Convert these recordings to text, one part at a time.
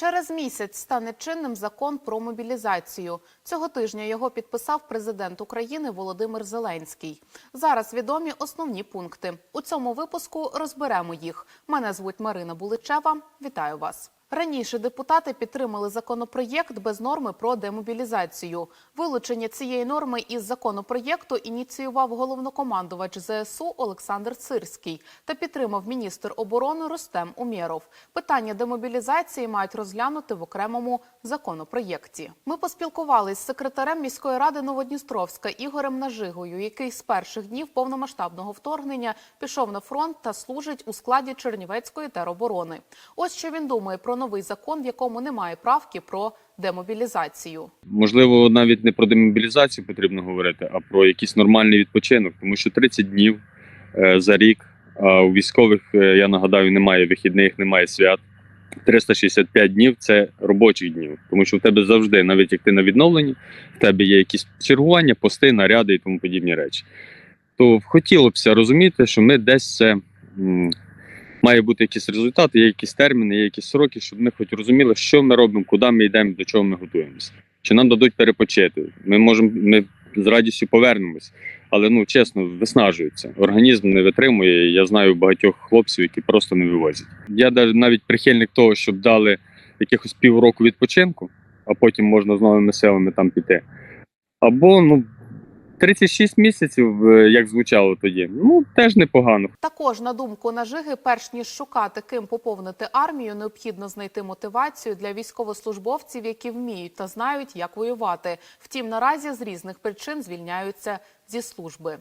Через місяць стане чинним закон про мобілізацію. Цього тижня його підписав президент України Володимир Зеленський. Зараз відомі основні пункти. У цьому випуску розберемо їх. Мене звуть Марина Буличева. Вітаю вас. Раніше депутати підтримали законопроєкт без норми про демобілізацію. Вилучення цієї норми із законопроєкту ініціював головнокомандувач ЗСУ Олександр Цирський та підтримав міністр оборони Рустем Умєров. Питання демобілізації мають розглянути в окремому законопроєкті. Ми поспілкувалися з секретарем міської ради Новодністровська Ігорем Нажигою, який з перших днів повномасштабного вторгнення пішов на фронт та служить у складі Чернівецької тероборони. Ось що він думає про новий закон, в якому немає правки про демобілізацію. Можливо, навіть не про демобілізацію потрібно говорити, а про якийсь нормальний відпочинок, тому що 30 днів е, за рік, а у військових, е, я нагадаю, немає вихідних, немає свят. 365 днів це робочих днів, тому що в тебе завжди, навіть як ти на відновленні, в тебе є якісь чергування, пости, наряди і тому подібні речі. То хотілося б розуміти, що ми десь це має бути якісь результати, є якісь терміни, є якісь сроки, щоб ми хоч розуміли, що ми робимо, куди ми йдемо, до чого ми готуємося. Чи нам дадуть перепочити? Ми можемо, ми з радістю повернемось, але ну чесно, виснажується. Організм не витримує. Я знаю багатьох хлопців, які просто не вивозять. Я навіть прихильник того, щоб дали якихось півроку відпочинку, а потім можна з новими силами там піти. Або ну 36 місяців, е, як звучало тоді, ну теж непогано. Також на думку Нажиги, перш ніж шукати ким поповнити армію, необхідно знайти мотивацію для військовослужбовців, які вміють та знають, як воювати. Втім, наразі з різних причин звільняються зі служби.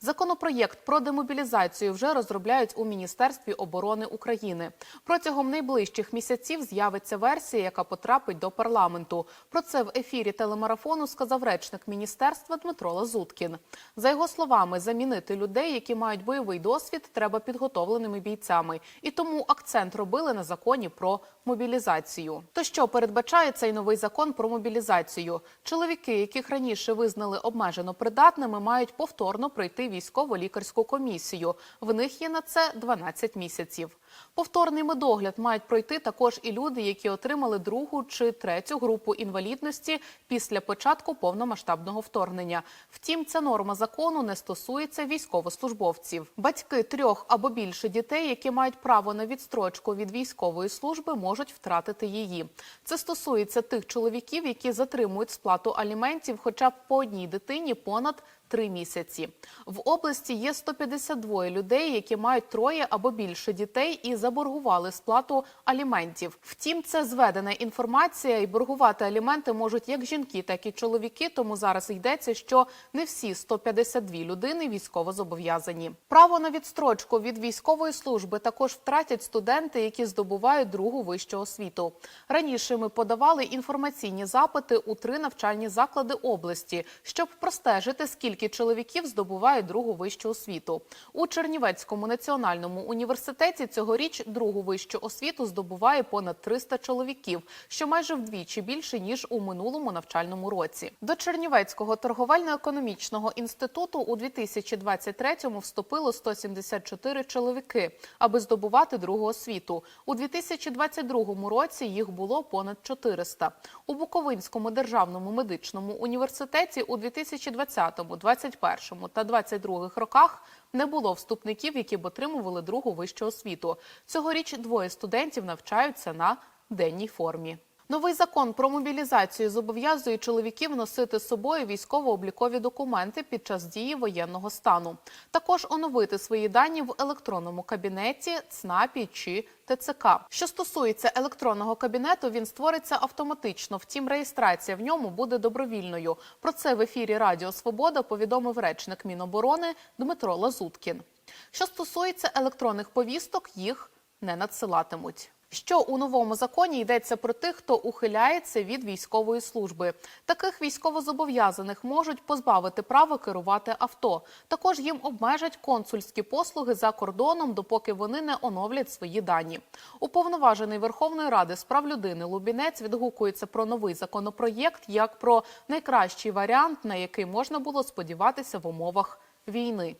Законопроєкт про демобілізацію вже розробляють у Міністерстві оборони України. Протягом найближчих місяців з'явиться версія, яка потрапить до парламенту. Про це в ефірі телемарафону сказав речник міністерства Дмитро Лазуткін. За його словами, замінити людей, які мають бойовий досвід, треба підготовленими бійцями, і тому акцент робили на законі про мобілізацію. То що передбачає цей новий закон про мобілізацію? Чоловіки, яких раніше визнали обмежено придатними, мають повторно пройти військово-лікарську комісію. В них є на це 12 місяців. Повторний медогляд мають пройти також і люди, які отримали другу чи третю групу інвалідності після початку повномасштабного вторгнення. Втім, ця норма закону не стосується військовослужбовців. Батьки трьох або більше дітей, які мають право на відстрочку від військової служби, можуть втратити її. Це стосується тих чоловіків, які затримують сплату аліментів, хоча б по одній дитині понад три місяці. В області є 152 людей, які мають троє або більше дітей і заборгували сплату аліментів. Втім, це зведена інформація, і боргувати аліменти можуть як жінки, так і чоловіки. Тому зараз йдеться, що не всі 152 людини військово зобов'язані. Право на відстрочку від військової служби також втратять студенти, які здобувають другу вищу освіту. Раніше ми подавали інформаційні запити у три навчальні заклади області, щоб простежити, скільки чоловіків здобувають другу вищу освіту. У Чернівецькому національному університеті цьогоріч другу вищу освіту здобуває понад 300 чоловіків, що майже вдвічі більше ніж у минулому навчальному році. До Чернівецького торговельно-економічного інституту у 2023-му вступило 174 чоловіки, аби здобувати другу освіту. У 2022 році їх було понад 400. У Буковинському державному медичному університеті у 2020-му, 21-му та 22-х роках не було вступників, які б отримували другу вищу освіту. Цьогоріч двоє студентів навчаються на денній формі. Новий закон про мобілізацію зобов'язує чоловіків носити з собою військово-облікові документи під час дії воєнного стану. Також оновити свої дані в електронному кабінеті, ЦНАПі чи ТЦК. Що стосується електронного кабінету, він створиться автоматично. Втім, реєстрація в ньому буде добровільною. Про це в ефірі Радіо Свобода повідомив речник Міноборони Дмитро Лазуткін. Що стосується електронних повісток, їх не надсилатимуть. Що у новому законі йдеться про тих, хто ухиляється від військової служби. Таких військовозобов'язаних можуть позбавити права керувати авто. Також їм обмежать консульські послуги за кордоном, допоки вони не оновлять свої дані. Уповноважений Верховної Ради з прав людини Лубінець відгукується про новий законопроєкт як про найкращий варіант, на який можна було сподіватися в умовах війни.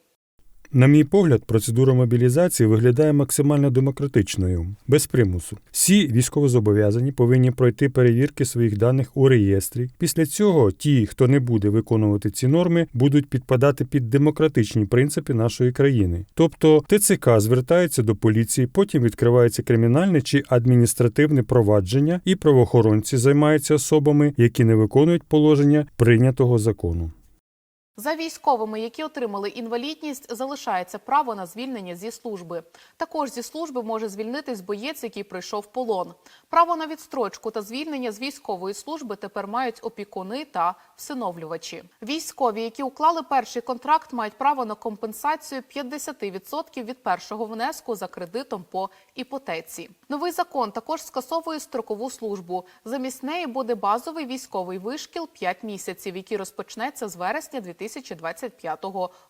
На мій погляд, процедура мобілізації виглядає максимально демократичною, без примусу. Всі військовозобов'язані повинні пройти перевірки своїх даних у реєстрі. Після цього ті, хто не буде виконувати ці норми, будуть підпадати під демократичні принципи нашої країни. Тобто ТЦК звертається до поліції, потім відкривається кримінальне чи адміністративне провадження, і правоохоронці займаються особами, які не виконують положення прийнятого закону. За військовими, які отримали інвалідність, залишається право на звільнення зі служби. Також зі служби може звільнитись боєць, який пройшов полон. Право на відстрочку та звільнення з військової служби тепер мають опікуни та всиновлювачі. Військові, які уклали перший контракт, мають право на компенсацію 50% від першого внеску за кредитом по іпотеці. Новий закон також скасовує строкову службу. Замість неї буде базовий військовий вишкіл 5 місяців, який розпочнеться з вересня 2025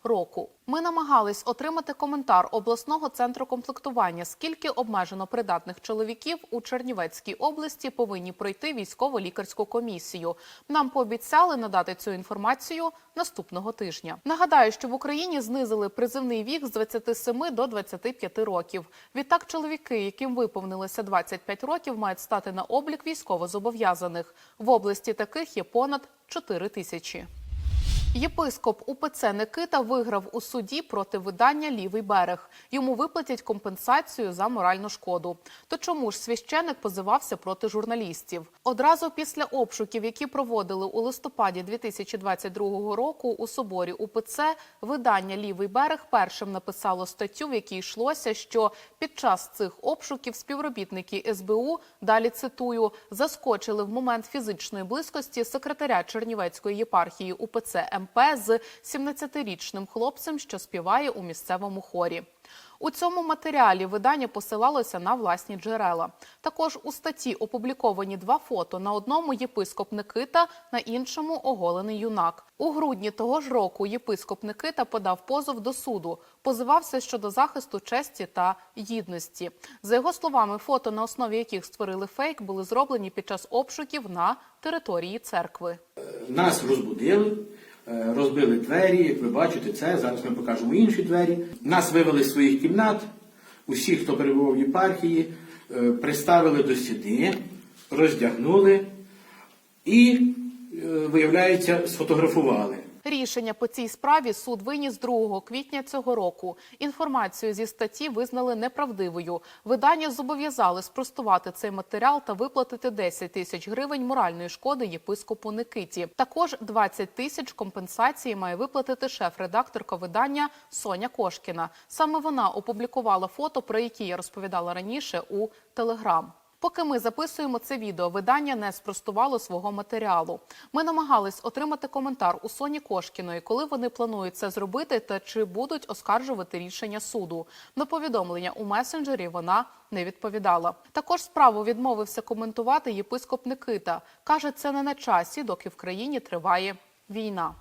року. Ми намагались отримати коментар обласного центру комплектування, скільки обмежено придатних чоловіків у Чернівецькій області повинні пройти військово-лікарську комісію. Нам пообіцяли надати цю інформацію наступного тижня. Нагадаю, що в Україні знизили призивний вік з 27 до 25 років. Відтак, чоловіки, яким виповнилося 25 років, мають стати на облік військовозобов'язаних. В області таких є понад 4 тисячі. Єпископ УПЦ Никита виграв у суді проти видання Лівий берег. Йому виплатять компенсацію за моральну шкоду. То чому ж священик позивався проти журналістів? Одразу після обшуків, які проводили у листопаді 2022 року у соборі УПЦ, видання Лівий берег першим написало статтю, в якій йшлося, що під час цих обшуків співробітники СБУ далі цитую заскочили в момент фізичної близькості секретаря Чернівецької єпархії УПЦ МП з 17-річним хлопцем, що співає у місцевому хорі. У цьому матеріалі видання посилалося на власні джерела. Також у статті опубліковані два фото. На одному єпископ Никита, на іншому оголений юнак. У грудні того ж року єпископ Никита подав позов до суду, позивався щодо захисту честі та гідності. За його словами, фото, на основі яких створили фейк, були зроблені під час обшуків на території церкви. Нас розбудили, розбили двері, як ви бачите, це. Зараз ми покажемо інші двері. Нас вивели з своїх кімнат, усіх, хто перебував в єпархії, е, приставили до стіни, роздягнули і, е, виявляється, сфотографували. Рішення по цій справі суд виніс 2 квітня цього року. Інформацію зі статті визнали неправдивою. Видання зобов'язали спростувати цей матеріал та виплатити 10 тисяч гривень моральної шкоди єпископу Никиті. Також 20 тисяч компенсації має виплатити шеф-редакторка видання Соня Кошкіна. Саме вона опублікувала фото, про які я розповідала раніше у Телеграм. Поки ми записуємо це відео, видання не спростувало свого матеріалу. Ми намагались отримати коментар у Соні Кошкіної, коли вони планують це зробити, та чи будуть оскаржувати рішення суду. На повідомлення у месенджері вона не відповідала. Також справу відмовився коментувати єпископ Никита. каже, це не на часі, доки в країні триває війна.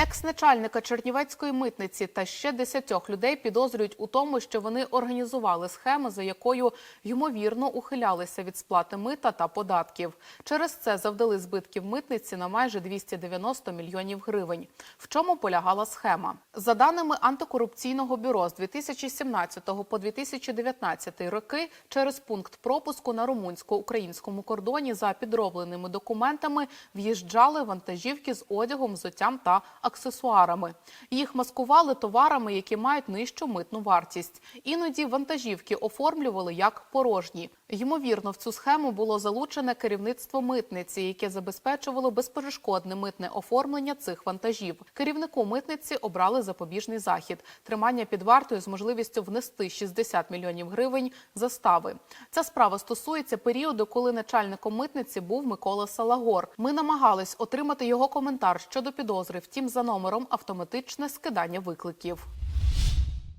Екс-начальника Чернівецької митниці та ще десятьох людей підозрюють у тому, що вони організували схему, за якою ймовірно ухилялися від сплати мита та податків. Через це завдали збитків митниці на майже 290 мільйонів гривень. В чому полягала схема? За даними антикорупційного бюро з 2017 по 2019 роки, через пункт пропуску на румунсько-українському кордоні за підробленими документами в'їжджали вантажівки з одягом, взуттям та аксесуарами. Їх маскували товарами, які мають нижчу митну вартість. Іноді вантажівки оформлювали як порожні. Ймовірно, в цю схему було залучене керівництво митниці, яке забезпечувало безперешкодне митне оформлення цих вантажів. Керівнику митниці обрали запобіжний захід тримання під вартою з можливістю внести 60 мільйонів гривень застави. Ця справа стосується періоду, коли начальником митниці був Микола Салагор. Ми намагались отримати його коментар щодо підозри. Втім, за номером автоматичне скидання викликів.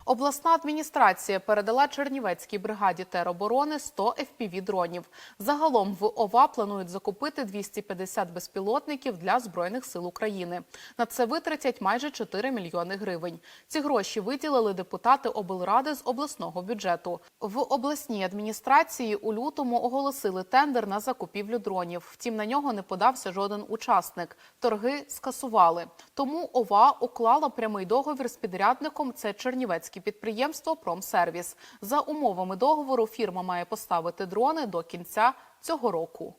Обласна адміністрація передала Чернівецькій бригаді тероборони 100 FPV-дронів. Загалом в ОВА планують закупити 250 безпілотників для Збройних сил України. На це витратять майже 4 мільйони гривень. Ці гроші виділили депутати облради з обласного бюджету. В обласній адміністрації у лютому оголосили тендер на закупівлю дронів. Втім, на нього не подався жоден учасник. Торги скасували. Тому ОВА уклала прямий договір з підрядником. Це Чернівецьке підприємство Промсервіс. За умовами договору фірма має поставити дрони до кінця цього року.